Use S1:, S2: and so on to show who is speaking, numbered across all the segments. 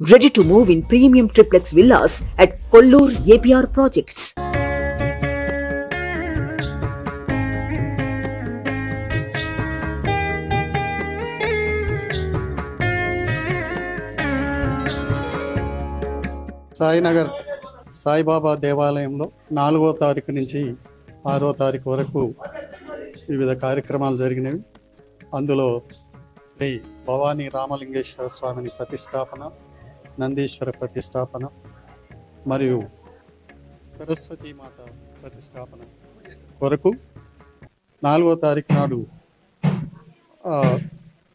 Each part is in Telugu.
S1: Ready to move in premium triplex villas at Kollur APR Projects.
S2: Sainagar Saibaba దేవాలయంలో నాలుగో తారీఖు నుంచి ఆరో తారీఖు వరకు వివిధ కార్యక్రమాలు జరిగినవి అందులో శ్రీ భవానీ రామలింగేశ్వర స్వామిని ప్రతిష్టాపన నందీశ్వర ప్రతిష్టాపన మరియు సరస్వతీ మాత ప్రతిష్టాపన కొరకు నాలుగో తారీఖు నాడు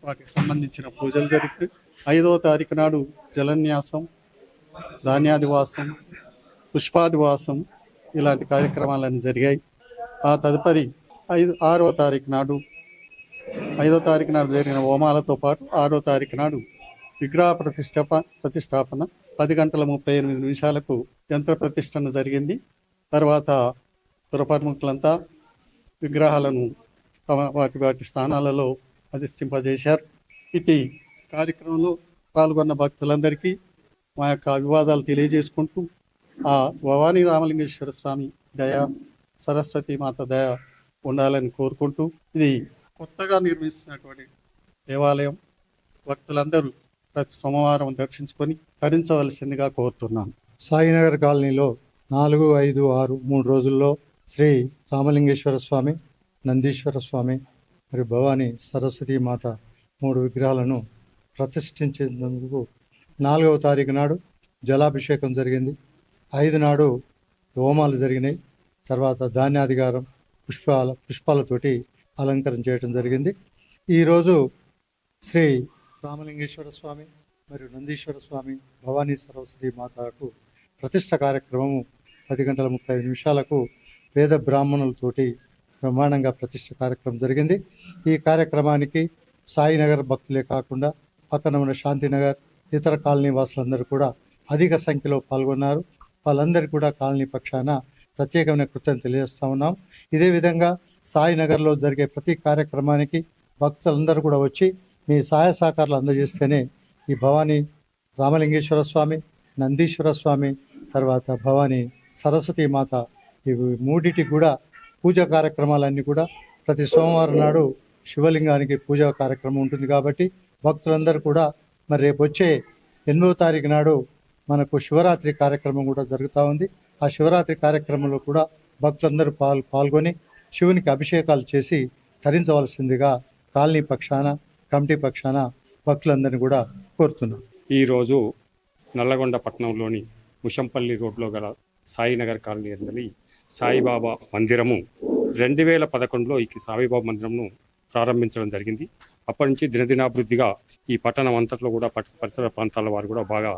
S2: వాటికి సంబంధించిన పూజలు జరిగి ఐదవ తారీఖు నాడు జలన్యాసం ధాన్యాదివాసం పుష్పాదివాసం ఇలాంటి కార్యక్రమాలన్నీ జరిగాయి. ఆ తదుపరి ఐదు ఆరో తారీఖు నాడు ఐదో తారీఖు నాడు జరిగిన హోమాలతో పాటు ఆరో తారీఖు నాడు విగ్రహ ప్రతిష్టాప ప్రతిష్టాపన పది గంటల ముప్పై ఎనిమిది నిమిషాలకు యంత్ర ప్రతిష్టన జరిగింది. తర్వాత పురప్రముఖులంతా విగ్రహాలను తమ వాటి వాటి స్థానాలలో అధిష్టింపజేశారు ఇటు కార్యక్రమంలో పాల్గొన్న భక్తులందరికీ మా యొక్క అభివాదాలు తెలియజేసుకుంటూ ఆ భవానీ రామలింగేశ్వర స్వామి దయ సరస్వతి మాత దయ ఉండాలని కోరుకుంటూ ఇది కొత్తగా నిర్మిస్తున్నటువంటి దేవాలయం. భక్తులందరూ ప్రతి సోమవారం దర్శించుకొని తరించవలసిందిగా కోరుతున్నాను.
S3: సాయినగర్ కాలనీలో నాలుగు ఐదు ఆరు మూడు రోజుల్లో శ్రీ రామలింగేశ్వర స్వామి నందీశ్వర స్వామి మరియు భవానీ సరస్వతి మాత మూడు విగ్రహాలను ప్రతిష్ఠించేందుకు నాలుగవ తారీఖు నాడు జలాభిషేకం జరిగింది. ఐదు నాడు హోమాలు జరిగినాయి. తర్వాత ధాన్యాధికారం పుష్పాల పుష్పాలతోటి అలంకరణ చేయడం జరిగింది. ఈరోజు శ్రీ రామలింగేశ్వర స్వామి మరియు నందీశ్వర స్వామి భవానీ సరస్వతి మాతకు ప్రతిష్ట కార్యక్రమము పది గంటల ముప్పై ఐదు నిమిషాలకు వేద బ్రాహ్మణులతోటి బ్రహ్మాండంగా ప్రతిష్ట కార్యక్రమం జరిగింది. ఈ కార్యక్రమానికి సాయినగర్ భక్తులే కాకుండా పక్కన ఉన్న శాంతినగర్ ఇతర కాలనీ వాసులందరూ కూడా అధిక సంఖ్యలో పాల్గొన్నారు. వాళ్ళందరికీ కూడా కాలనీ పక్షాన ప్రత్యేకమైన కృతం తెలియజేస్తూ ఉన్నాం. ఇదే విధంగా సాయినగర్లో జరిగే ప్రతి కార్యక్రమానికి భక్తులందరూ కూడా వచ్చి మీ సహాయ సహకారాలు అందజేస్తేనే ఈ భవానీ రామలింగేశ్వర స్వామి నందీశ్వర స్వామి తర్వాత భవానీ సరస్వతి మాత ఇవి మూడిటి కూడా పూజా కార్యక్రమాలన్నీ కూడా ప్రతి సోమవారం నాడు శివలింగానికి పూజా కార్యక్రమం ఉంటుంది కాబట్టి భక్తులందరూ కూడా మరి రేపు వచ్చే ఎనిమిదో తారీఖు నాడు మనకు శివరాత్రి కార్యక్రమం కూడా జరుగుతూ ఉంది. ఆ శివరాత్రి కార్యక్రమంలో కూడా భక్తులందరూ పాల్ పాల్గొని శివునికి అభిషేకాలు చేసి ధరించవలసిందిగా కాలనీ పక్షాన కమిటీ పక్షాన భక్తులందరినీ కూడా కోరుతున్నాం.
S4: ఈరోజు నల్లగొండ పట్టణంలోని ముషంపల్లి రోడ్లో గల సాయినగర్ కాలనీ అందని సాయిబాబా మందిరము రెండు వేల పదకొండులో ఈ సాయిబాబా మందిరంను ప్రారంభించడం జరిగింది. అప్పటి నుంచి దినదినాభివృద్ధిగా ఈ పట్టణం అంతట్లో కూడా పరిసర ప్రాంతాల వారు కూడా బాగా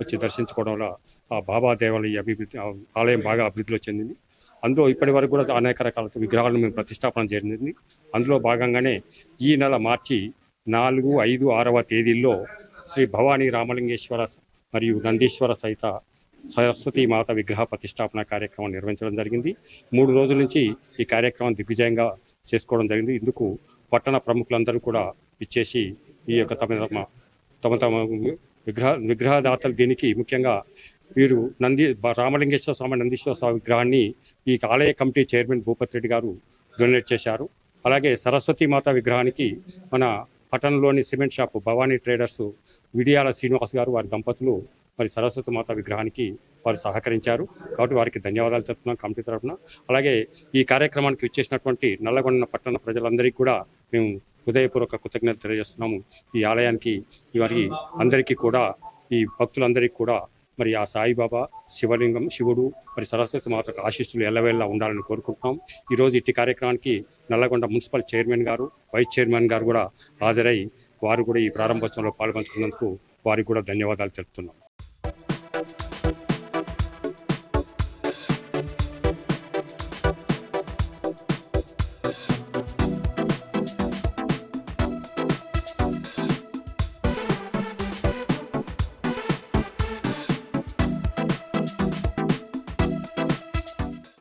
S4: వచ్చి దర్శించుకోవడం వల్ల ఆ బాబా దేవాలయ అభివృద్ధి ఆలయం బాగా అభివృద్ధిలో చెందింది. అందులో ఇప్పటి వరకు కూడా అనేక రకాల విగ్రహాలను మేము ప్రతిష్టాపన జరిగింది. అందులో భాగంగానే ఈ నెల మార్చి నాలుగు ఐదు ఆరవ తేదీల్లో శ్రీ భవానీ రామలింగేశ్వర మరియు నందీశ్వర సహిత సరస్వతి మాత విగ్రహ ప్రతిష్టాపన కార్యక్రమం నిర్వహించడం జరిగింది. మూడు రోజుల నుంచి ఈ కార్యక్రమం దిగ్విజయంగా చేసుకోవడం జరిగింది. ఇందుకు పట్టణ ప్రముఖులందరూ కూడా ఇచ్చేసి ఈ యొక్క తమ తమ తమ తమ విగ్రహ విగ్రహదాతలు దీనికి ముఖ్యంగా వీరు నంది రామలింగేశ్వర స్వామి నందీశ్వర స్వామి విగ్రహాన్ని ఈ ఆలయ కమిటీ చైర్మన్ భూపతి రెడ్డి గారు డొనేట్ చేశారు. అలాగే సరస్వతి మాత విగ్రహానికి మన పట్టణంలోని cement shop Bhavani traders Vidiyala Srinivas గారు వారి దంపతులు మరి సరస్వతి మాత విగ్రహానికి వారు సహకరించారు. కాబట్టి వారికి ధన్యవాదాలు చెప్తున్నాం కమిటీ తరఫున. అలాగే ఈ కార్యక్రమానికి ఇచ్చేసినటువంటి నల్లగొండ పట్టణ ప్రజలందరికీ కూడా మేము హృదయపూర్వక కృతజ్ఞతలు తెలియజేస్తున్నాము. ఈ ఆలయానికి ఈ వారికి అందరికీ కూడా ఈ భక్తులందరికీ కూడా మరి ఆ సాయిబాబా శివలింగం శివుడు మరి సరస్వతి మాతకు ఆశీస్సులు ఎల్లవేళ్ళ ఉండాలని కోరుకుంటున్నాం. ఈరోజు ఇట్టి కార్యక్రమానికి నల్లగొండ మున్సిపల్ చైర్మన్ గారు వైస్ చైర్మన్ గారు కూడా హాజరై వారు కూడా ఈ ప్రారంభోత్సవంలో పాల్పంచుకున్నందుకు వారికి కూడా ధన్యవాదాలు తెలుపుతున్నాం.